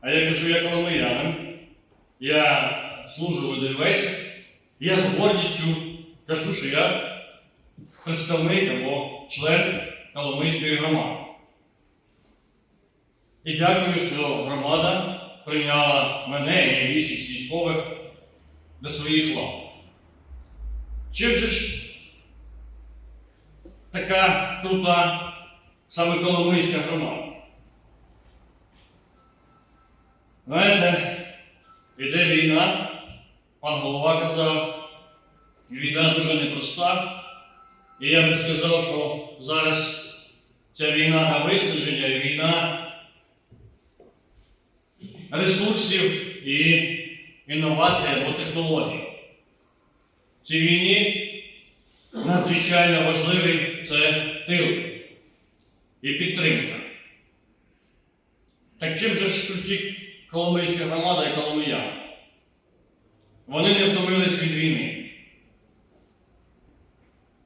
А я кажу, я коломиянин, я служу в Едельвейсі, я з гордістю кажу, що я представник або член Коломийської громади. І дякую, що громада прийняла мене і більшість військових до своїх лав. Чим же ж така крута саме Коломийська громада? Знаєте, іде війна, пан голова казав, війна дуже непроста. І я би сказав, що зараз ця війна на виснаження, війна ресурсів і інновацій або технологій. В цій війні надзвичайно важливий це тил і підтримка. Так чим же ж круті Коломийська громада і Коломияни? Вони не втомились від війни.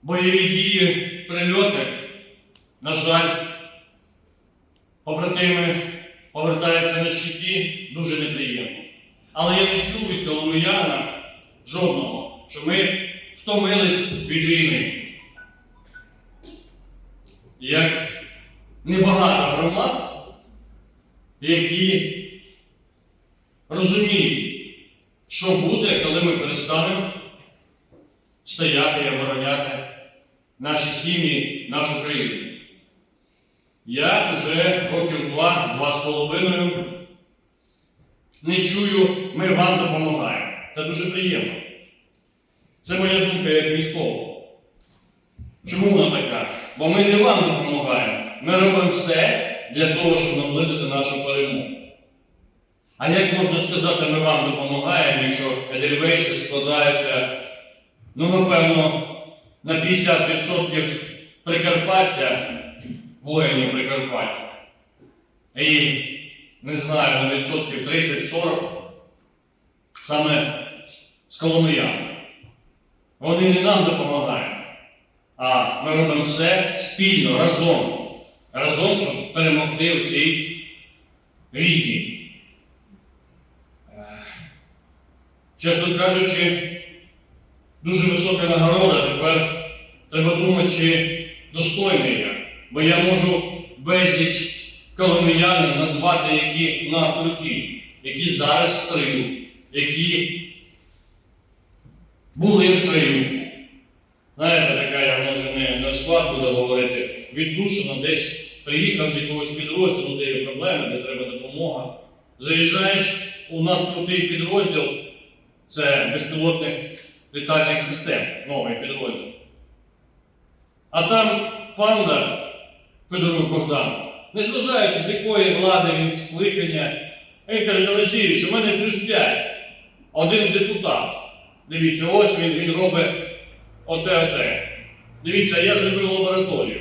Бойові дії, прильоти, на жаль, побратими повертаються на щиті дуже неприємно. Але я не чув від Коломияна жодного, що ми втомились від війни. Як небагато громад, які розуміють, що буде, коли ми перестанемо стояти і обороняти наші сім'ї, нашу країну. Я вже років два, два з половиною не чую, ми вам допомагаємо. Це дуже приємно. Це моя думка як військового. Чому вона така? Бо ми не вам допомагаємо. Ми робимо все для того, щоб наблизити нашу перемогу. А як можна сказати, ми вам допомагаємо, якщо Едельвейси складаються, ну, напевно, на 50% з Прикарпаття, воїнів Прикарпаття. І не знаю, на відсотків 30-40 саме з Коломиян. Вони не нам допомагають, а ми робимо все спільно, разом. Разом, щоб перемогти в цій війні. Е, Чесно кажучи, дуже висока нагорода. Тепер треба думати, чи достойний я. Бо я можу безліч коломиянин назвати, які на круті, які зараз в строю, які були в строю. Знаєте, така я може не на склад буду говорити, віддушено десь приїхав з якогось підрозділу, де є проблеми, де треба допомога. Заїжджаєш у надкрутий підрозділ, це безпілотних літальних систем, новий підрозділ. А там панда Федорук Богдан, незважаючи з якої влади він скликання, він каже, Олексійович, у мене плюс 5, один депутат. Дивіться, ось він, він робить оте. Дивіться, я зробив лабораторію.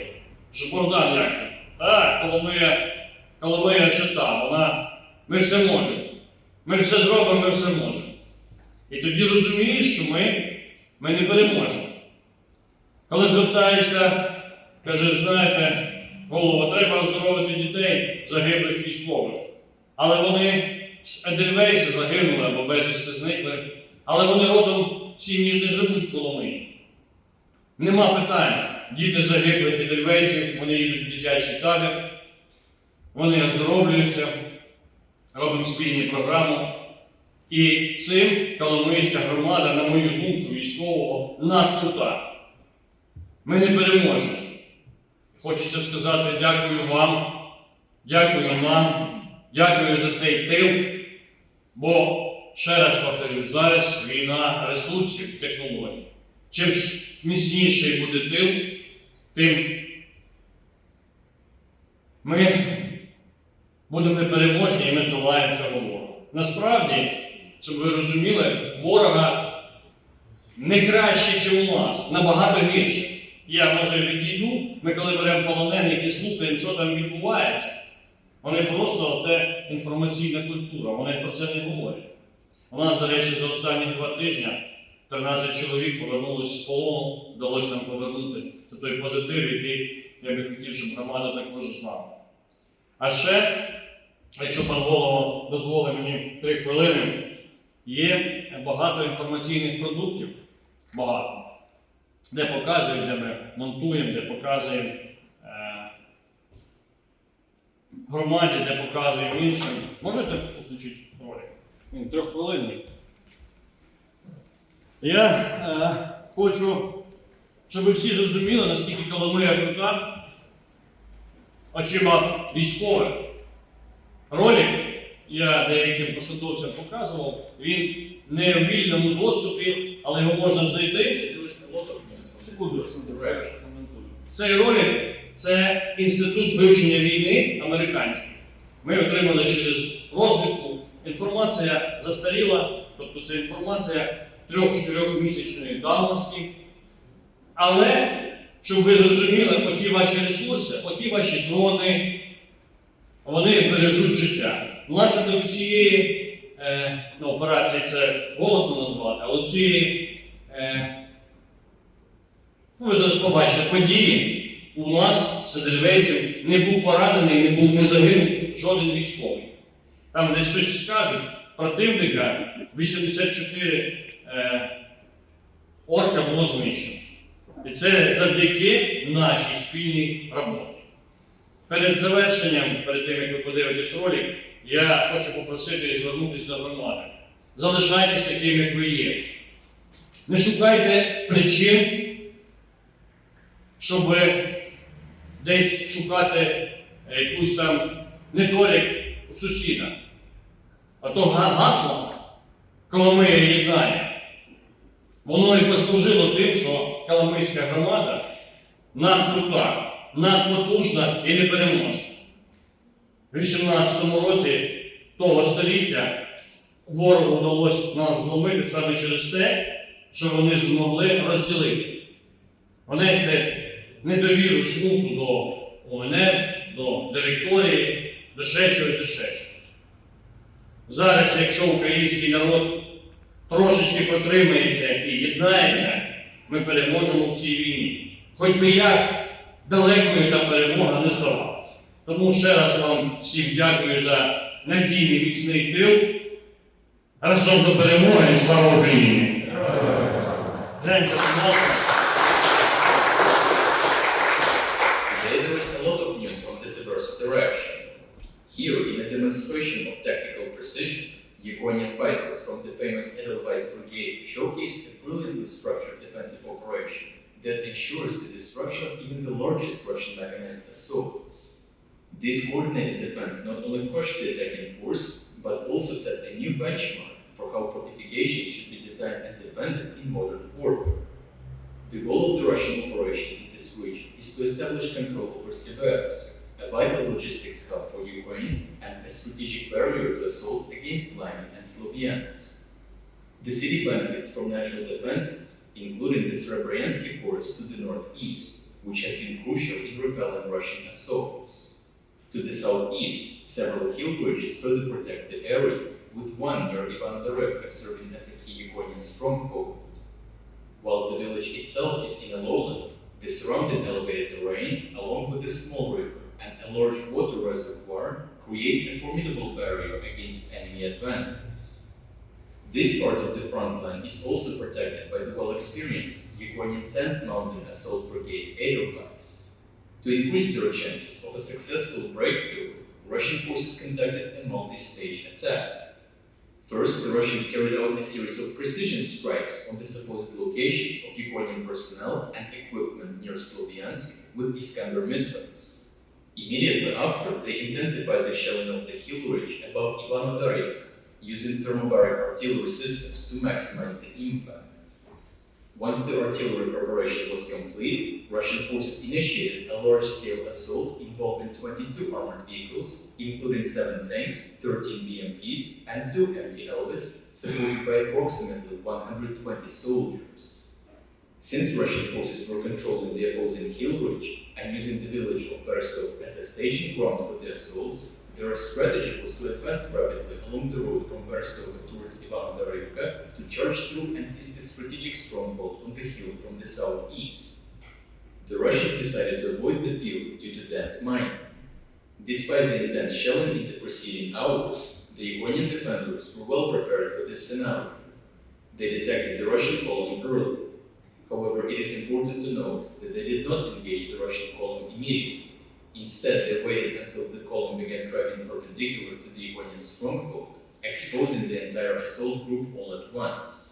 Що Богдан як? Так, Коломия, Коломия чита, вона, ми все можемо. Ми все зробимо, ми все можемо. І тоді розумієш, що ми, ми не переможемо. Коли звертаєшся, кажеш, знаєте, голова, треба оздоровити дітей загиблих військових. Але вони з Едельвейса загинули або безвісти зникли. Але вони родом в сім'ї не живуть в Коломиї. Нема питань. Діти загиблих Едельвейсів, вони їдуть в дитячий табір, вони оздоровлюються, робимо спільні програми. І цим Коломийська громада, на мою думку, військового надкрута. Ми не переможемо. Хочеться сказати дякую вам, дякую нам, дякую за цей тил, бо, ще раз повторюю, зараз війна ресурсів, технологій. Чим міцніший буде тил, тим ми будемо непереможні і ми долаємо цього ворога. Насправді, щоб ви розуміли, ворога не краще, ніж у нас, набагато гірше. Я може відійду, ми коли беремо полонених і слухаємо, що там відбувається, вони просто те інформаційна культура, вони про це не говорять. У нас, до речі, за останні два тижні 13 чоловік повернулися з полону, вдалося нам повернути. Це той позитив, який я би хотів, щоб громада також знала. А ще якщо пан голова дозволить мені три хвилини, є багато інформаційних продуктів, багато, де показують, де ми монтуємо, де показуємо е, громаді, де показуємо іншим. Можете включити ролик? Він трьоххвилинний. Я е, хочу, щоб всі зрозуміли, наскільки Коломия крута очима військових. Ролик я деяким посадовцям показував, він не в вільному доступі, але його можна знайти. Секунду. Цей ролик це інститут вивчення війни американський. Ми отримали через розвідку. Інформація застаріла, тобто це інформація 3-4 місячної давності. Але, щоб ви зрозуміли, оті ваші ресурси, оті ваші дрони, вони бережуть життя. Внаслідок цієї е, ну, операції це голосно назвати, але цієї, е, ну, ви зараз побачите, події у нас, в не був поранений, не був не загинув жоден військовий. Там десь щось скажуть, противника 84 е, орка було знищено. І це завдяки нашій спільній роботі. Перед завершенням, перед тим, як ви подивитесь ролик, я хочу попросити і звернутися до громади. Залишайтесь таким, як ви є. Не шукайте причин, щоб десь шукати е, якусь там недолік у сусіда. А то га- гасло Коломия єднання. Воно і послужило тим, що Коломийська громада надкрута, надпотужна і непереможна. У 18 році того століття ворогу вдалося нас зломити саме через те, що вони змогли розділити. Внести недовіру смуту до ОНР, до директорії, до ще чогось, до ще чогось. Зараз, якщо український народ трошечки протримається і єднається, ми переможемо в цій війні. Хоч би як далекою та перемога не здавалася. Тому ще раз вам всім дякую за надійний міцний тил. Разом до перемоги і слава Україні! There is a lot of news from this adverse direction. Here, in a demonstration of tactical precision, Ukrainian fighters from the famous Edelweiss Brigade showcased a brilliantly structured defensive operation that ensures the destruction of even the largest Russian mechanized assaults. This coordinated defense not only crushed the attacking force, but also set a new benchmark for how fortifications should be designed and defended in modern warfare. The goal of the Russian operation in this region is to establish control over Siversky, a vital logistics hub for Ukraine and a strategic barrier to assaults against Lyman and Sloviansk. The city benefits from natural defenses, including the Srebryansky forest to the northeast, which has been crucial in repelling Russian assaults. To the southeast, several hill bridges further protect the area, with one near Ivanodarevka serving as a key Ukrainian stronghold. While the village itself is in a lowland, the surrounding elevated terrain, along with a small river and a large water reservoir, creates a formidable barrier against enemy advances. This part of the front line is also protected by the well-experienced Ukrainian 10th Mountain Assault Brigade Edelweiss. To increase their chances of a successful breakthrough, Russian forces conducted a multi-stage attack. First, the Russians carried out a series of precision strikes on the supposed locations of Ukrainian personnel and equipment near Sloviansk with Iskander missiles. Immediately after, they intensified the shelling of the hill ridge above Ivanodarivka, using thermobaric artillery systems to maximize the impact. Once the artillery preparation was complete, Russian forces initiated a large-scale assault involving 22 armored vehicles, including 7 tanks, 13 BMPs, and 2 anti-Elvis, supported by approximately 120 soldiers. Since Russian forces were controlling the opposing hill ridge and using the village of Berestov as a staging ground for the assaults, their strategy was to advance rapidly along the road from Berestov towards Ivan Ivanodarivka to charge through and seize the strategic stronghold on the hill from the southeast. The Russians decided to avoid the field due to dense mining. Despite the intense shelling in the preceding hours, the Ukrainian defenders were well prepared for this scenario. They detected the Russian column early. However, it is important to note that they did not engage the Russian column immediately. Instead, they waited until the column began driving perpendicular to the Ukrainian stronghold, exposing the entire assault group all at once.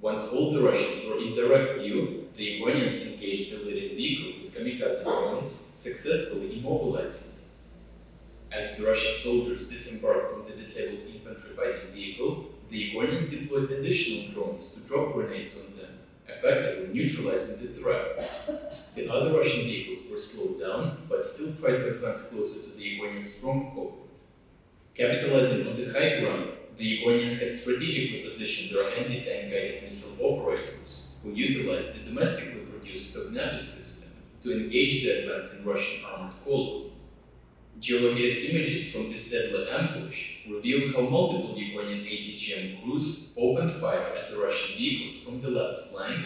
Once all the Russians were in direct view, the Ukrainians engaged the leading vehicle with kamikaze drones, successfully immobilizing it. As the Russian soldiers disembarked from the disabled infantry fighting vehicle, the Ukrainians deployed additional drones to drop grenades on them, effectively neutralizing the threat. The other Russian vehicles were slowed down, but still tried to advance closer to the Ukrainian stronghold. Capitalizing on the high ground, the Ukrainians had strategically positioned their anti-tank guided missile operators, who utilized the domestically produced Stognapi system to engage the advancing Russian armored column. Geolocated images from this deadly ambush revealed how multiple Ukrainian ATGM crews opened fire at the Russian vehicles from the left flank,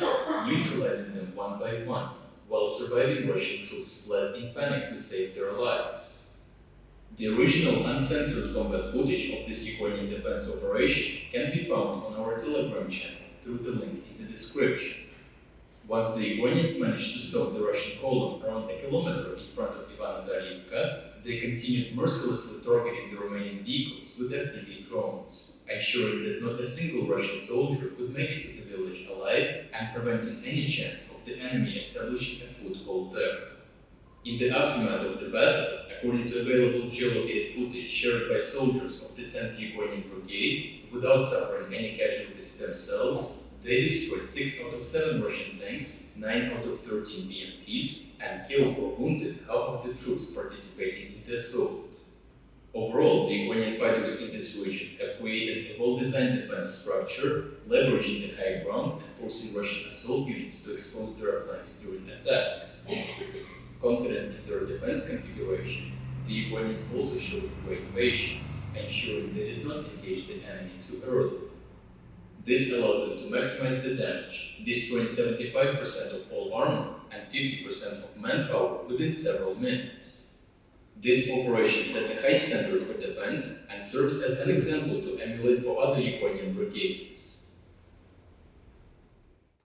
neutralizing them one by one, while surviving Russian troops fled in panic to save their lives. The original uncensored combat footage of this Ukrainian defense operation can be found on our Telegram channel through the link in the description. Once the Ukrainians managed to stop the Russian column around a kilometer in front of Ivano-Darivka, they continued mercilessly targeting the remaining vehicles with FPV drones, ensuring that not a single Russian soldier could make it to the village alive and preventing any chance of the enemy establishing a foothold there. In the aftermath of the battle, according to available geolocated footage shared by soldiers of the 10th Ukrainian Brigade, without suffering any casualties themselves, they destroyed 6 out of 7 Russian tanks, 9 out of 13 BMPs, and killed or wounded half of the troops participating in the assault. Overall, the Ukrainian fighters in this region have created a well-designed defense structure, leveraging the high ground and forcing Russian assault units to expose their flanks during attacks. Confident in their defense configuration, the Ukrainians also showed great patience, ensuring they did not engage the enemy too early. This allowed them to maximize the damage, destroying 75% of all armor and 50% of manpower within several minutes. This operation set a high standard for defense and serves as an example to emulate for other Ukrainian brigades.